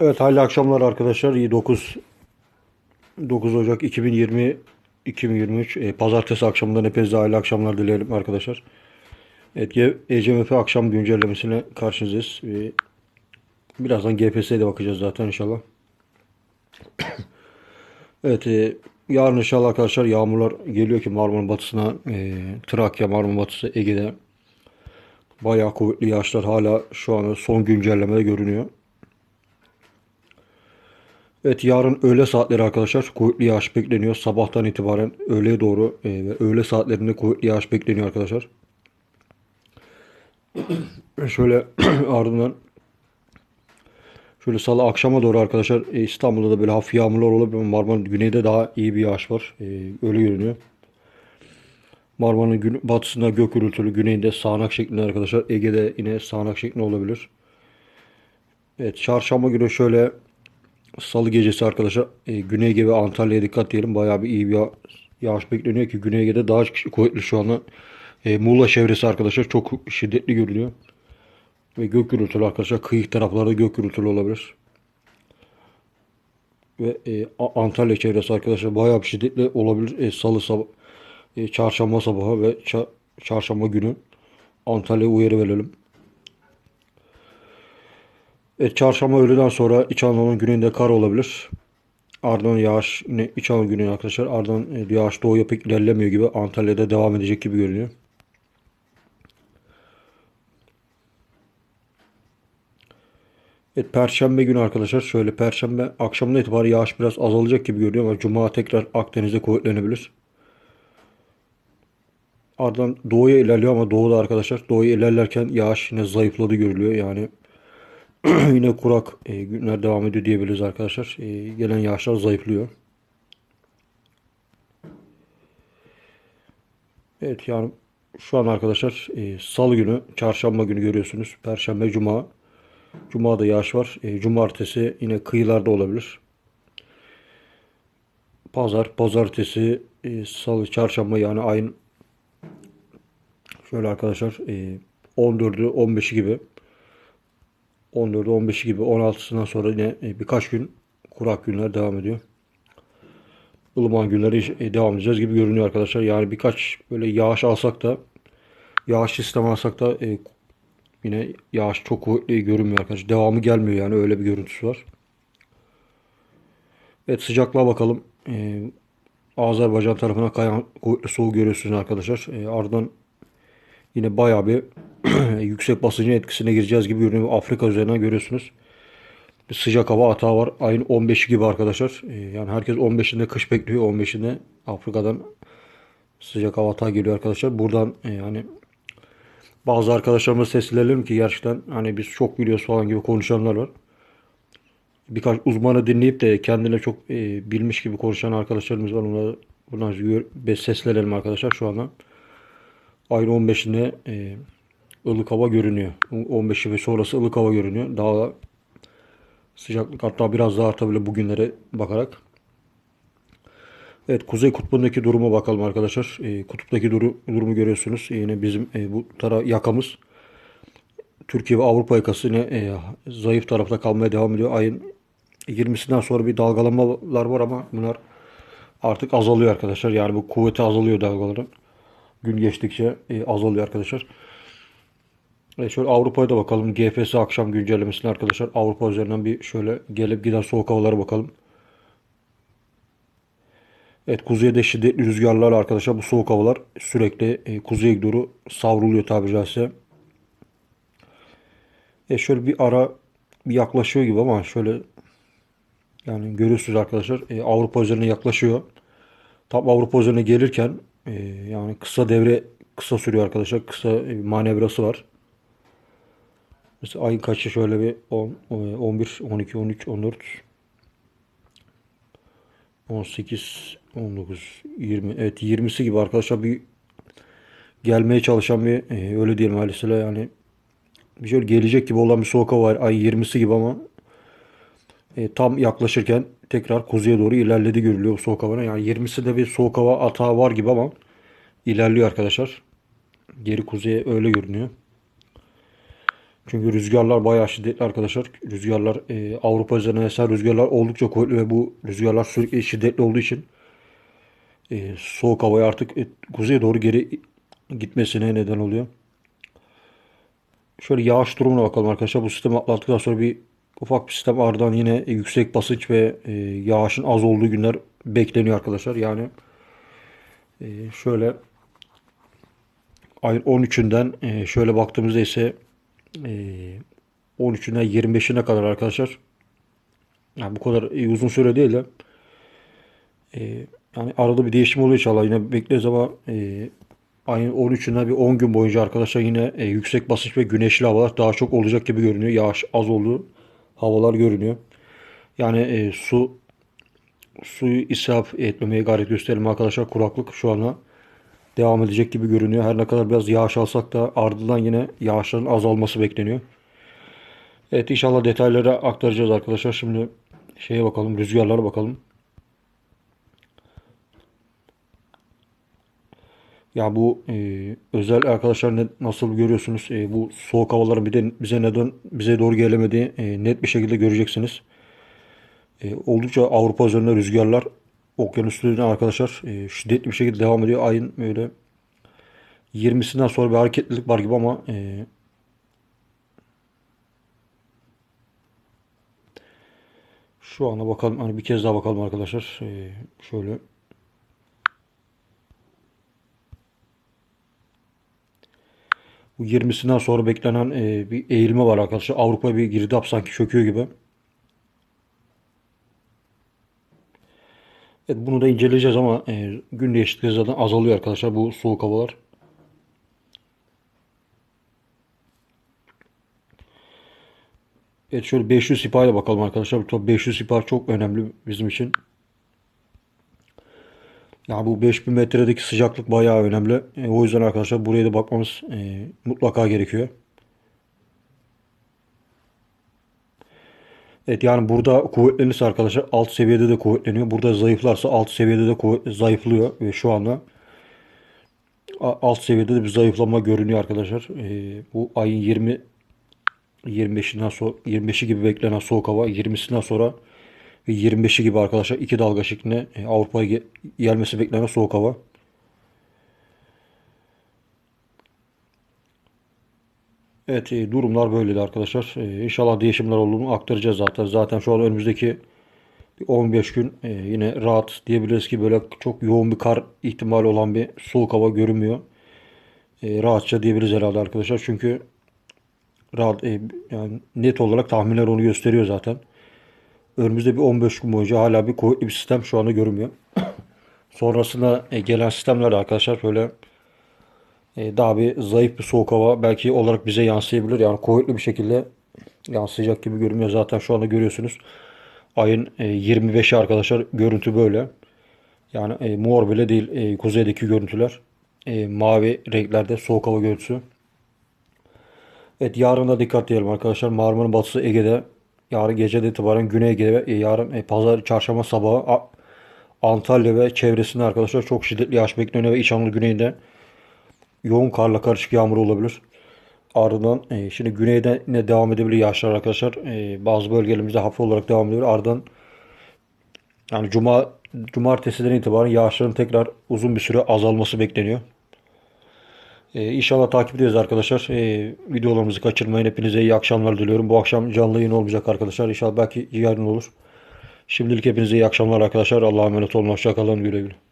Evet hayırlı akşamlar arkadaşlar. İyi 9 9 Ocak 2020 2023 e, pazartesi akşamından hepinize hayırlı akşamlar dilerim arkadaşlar. Evet ECMF akşam güncellemesine karşınızdayız. E, birazdan GPS'ye de bakacağız zaten inşallah. evet e, yarın inşallah arkadaşlar yağmurlar geliyor ki Marmara batısına e, Trakya, Marmara batısı, Ege'de bayağı kuvvetli yağışlar hala şu anda son güncellemede görünüyor. Evet yarın öğle saatleri arkadaşlar kuvvetli yağış bekleniyor. Sabahtan itibaren öğleye doğru e, ve öğle saatlerinde kuvvetli yağış bekleniyor arkadaşlar. Şöyle ardından şöyle salı akşama doğru arkadaşlar e, İstanbul'da da böyle hafif yağmurlar olabilir. Marmara güneyde daha iyi bir yağış var. E, öyle görünüyor. Marmara'nın batısında gök gürültülü, güneyinde sağanak şeklinde arkadaşlar. Ege'de yine sağanak şeklinde olabilir. Evet çarşamba günü şöyle Salı gecesi arkadaşlar e, Güney Ege ve Antalya'ya dikkat diyelim. Bayağı bir iyi bir yağ- yağış bekleniyor ki Güney Ege'de daha kuvvetli şu anda. E, Muğla çevresi arkadaşlar çok şiddetli görünüyor. Ve gök gürültülü arkadaşlar. Kıyı taraflarda gök gürültülü olabilir. Ve e, Antalya çevresi arkadaşlar bayağı bir şiddetli olabilir. E, Salı sabah, e, çarşamba sabahı ve ça- çarşamba günü Antalya'ya uyarı verelim. Evet, çarşamba öğleden sonra İç Anadolu'nun güneyinde kar olabilir. Ardından yağış yine İç Anadolu güneyinde arkadaşlar. Ardından e, yağış doğuya pek ilerlemiyor gibi. Antalya'da devam edecek gibi görünüyor. Evet Perşembe günü arkadaşlar şöyle Perşembe akşamına itibaren yağış biraz azalacak gibi görünüyor ama Cuma tekrar Akdeniz'de kuvvetlenebilir. Ardından doğuya ilerliyor ama doğuda arkadaşlar doğuya ilerlerken yağış yine zayıfladı görülüyor. Yani Yine kurak e, günler devam ediyor diyebiliriz arkadaşlar. E, gelen yağışlar zayıflıyor. Evet yani şu an arkadaşlar e, salı günü, çarşamba günü görüyorsunuz. Perşembe, cuma. Cuma'da yağış var. E, cumartesi yine kıyılarda olabilir. Pazar, pazartesi, e, salı, çarşamba yani ayın şöyle arkadaşlar e, 14'ü 15'i gibi 14'ü 15'i gibi 16'sından sonra yine e, birkaç gün kurak günler devam ediyor. ılıman günleri e, devam edeceğiz gibi görünüyor arkadaşlar. Yani birkaç böyle yağış alsak da yağış sistem alsak da e, yine yağış çok kuvvetli görünmüyor arkadaşlar. Devamı gelmiyor yani öyle bir görüntüsü var. Evet sıcaklığa bakalım. E, Azerbaycan tarafına kayan kuvvetli soğuk görüyorsunuz arkadaşlar. E, ardından yine bayağı bir yüksek basıncın etkisine gireceğiz gibi görünüyor. Afrika üzerinden görüyorsunuz. Bir sıcak hava atağı var. Ayın 15'i gibi arkadaşlar. Ee, yani herkes 15'inde kış bekliyor. 15'inde Afrika'dan sıcak hava atağı geliyor arkadaşlar. Buradan e, yani bazı arkadaşlarımız seslenelim ki gerçekten hani biz çok biliyoruz falan gibi konuşanlar var. Birkaç uzmanı dinleyip de kendine çok e, bilmiş gibi konuşan arkadaşlarımız var. Onlara buradan seslenelim arkadaşlar şu anda. Ayın 15'inde e, ılık hava görünüyor. 15'i ve sonrası ılık hava görünüyor. Daha sıcaklık hatta biraz daha artabilir bugünlere bakarak. Evet Kuzey Kutbu'ndaki duruma bakalım arkadaşlar. E, kutuptaki duru, durumu görüyorsunuz. E, yine bizim e, bu tara yakamız Türkiye ve Avrupa yakası yine e, zayıf tarafta kalmaya devam ediyor. Ayın 20'sinden sonra bir dalgalanmalar var ama bunlar artık azalıyor arkadaşlar. Yani bu kuvveti azalıyor dalgaların. Gün geçtikçe e, azalıyor arkadaşlar. Evet şöyle Avrupa'ya da bakalım. GFS akşam güncellemesine arkadaşlar. Avrupa üzerinden bir şöyle gelip giden soğuk havalara bakalım. Evet kuzeyde şiddetli rüzgarlar arkadaşlar. Bu soğuk havalar sürekli e, kuzeye doğru savruluyor tabiri caizse. E şöyle bir ara bir yaklaşıyor gibi ama şöyle yani görüyorsunuz arkadaşlar. E, Avrupa üzerine yaklaşıyor. Tam Avrupa üzerine gelirken e, yani kısa devre kısa sürüyor arkadaşlar. Kısa e, manevrası var. Mesela ayın kaçı şöyle bir 10, 11, 12, 13, 14, 18, 19, 20. Evet 20'si gibi arkadaşlar bir gelmeye çalışan bir öyle diyelim ailesiyle yani bir şöyle gelecek gibi olan bir soğuk hava. Ay 20'si gibi ama e, tam yaklaşırken tekrar kuzeye doğru ilerledi görülüyor bu soğuk havanın. Yani 20'si de bir soğuk hava atağı var gibi ama ilerliyor arkadaşlar. Geri kuzeye öyle görünüyor. Çünkü rüzgarlar bayağı şiddetli arkadaşlar. Rüzgarlar e, Avrupa üzerine esen rüzgarlar oldukça kuvvetli ve bu rüzgarlar sürekli şiddetli olduğu için e, soğuk havaya artık e, kuzeye doğru geri gitmesine neden oluyor. Şöyle yağış durumuna bakalım arkadaşlar. Bu sistemi atlattıktan sonra bir ufak bir sistem ardından yine yüksek basınç ve e, yağışın az olduğu günler bekleniyor arkadaşlar. Yani e, şöyle ayın 13'ünden e, şöyle baktığımızda ise e, 13'ünden 25'ine kadar arkadaşlar yani bu kadar uzun süre değil de yani arada bir değişim oluyor inşallah yine bekleriz ama ayın 13'ünden bir 10 gün boyunca arkadaşlar yine yüksek basınç ve güneşli havalar daha çok olacak gibi görünüyor. Yağış az olduğu havalar görünüyor. Yani e, su suyu israf etmemeye gayret gösterelim arkadaşlar. Kuraklık şu ana devam edecek gibi görünüyor. Her ne kadar biraz yağış alsak da ardından yine yağışların azalması bekleniyor. Evet inşallah detayları aktaracağız arkadaşlar. Şimdi şeye bakalım rüzgarlara bakalım. Ya bu e, özel arkadaşlar ne, nasıl görüyorsunuz? E, bu soğuk havaların bir de bize neden bize doğru gelemediği e, net bir şekilde göreceksiniz. E, oldukça Avrupa üzerinde rüzgarlar okyanuslarına arkadaşlar e, şiddetli bir şekilde devam ediyor. Ayın böyle 20'sinden sonra bir hareketlilik var gibi ama e, şu ana bakalım hani bir kez daha bakalım arkadaşlar. E, şöyle Bu 20'sinden sonra beklenen e, bir eğilme var arkadaşlar. Avrupa bir girdap sanki çöküyor gibi. Evet bunu da inceleyeceğiz ama e, gün değiştikçe zaten azalıyor arkadaşlar bu soğuk havalar. Evet şöyle 500 sipahla bakalım arkadaşlar. Top 500 sipah çok önemli bizim için. Ya bu 5000 metredeki sıcaklık bayağı önemli. E, o yüzden arkadaşlar buraya da bakmamız e, mutlaka gerekiyor. Evet yani burada kuvvetlenirse arkadaşlar alt seviyede de kuvvetleniyor. Burada zayıflarsa alt seviyede de zayıflıyor ve şu anda alt seviyede de bir zayıflama görünüyor arkadaşlar. E, bu ayın 20 25'inden sonra 25'i gibi beklenen soğuk hava 20'sinden sonra ve 25'i gibi arkadaşlar iki dalga şeklinde e, Avrupa'ya gelmesi beklenen soğuk hava. Evet e, durumlar böyleydi arkadaşlar. E, inşallah değişimler olduğunu aktaracağız zaten. Zaten şu an önümüzdeki 15 gün e, yine rahat diyebiliriz ki böyle çok yoğun bir kar ihtimali olan bir soğuk hava görünmüyor. Rahatça diyebiliriz herhalde arkadaşlar. Çünkü rahat yani net olarak tahminler onu gösteriyor zaten. Önümüzde bir 15 gün boyunca hala bir kuvvetli bir sistem şu anda görünmüyor. Sonrasında e, gelen sistemler arkadaşlar böyle e, daha bir zayıf bir soğuk hava belki olarak bize yansıyabilir. Yani kuvvetli bir şekilde yansıyacak gibi görünüyor. Zaten şu anda görüyorsunuz. Ayın e, 25'i arkadaşlar görüntü böyle. Yani e, mor bile değil e, kuzeydeki görüntüler. E, mavi renklerde soğuk hava görüntüsü. Evet yarın da dikkat diyelim arkadaşlar. Marmara batısı Ege'de yarın gecede itibaren Güney Ege'de ve e, yarın e, pazar çarşamba sabahı Antalya ve çevresinde arkadaşlar çok şiddetli yağış bekleniyor ve İç Anadolu güneyinde yoğun karla karışık yağmur olabilir. Ardından e, şimdi güneyde yine devam edebilir yağışlar arkadaşlar. E, bazı bölgelerimizde hafif olarak devam ediyor. Ardından yani cuma cumartesiden itibaren yağışların tekrar uzun bir süre azalması bekleniyor. Ee, inşallah takip ederiz arkadaşlar. Ee, videolarımızı kaçırmayın. Hepinize iyi akşamlar diliyorum. Bu akşam canlı yayın olmayacak arkadaşlar. İnşallah belki yarın olur. Şimdilik hepinize iyi akşamlar arkadaşlar. Allah'a emanet olun. Hoşçakalın. Güle güle.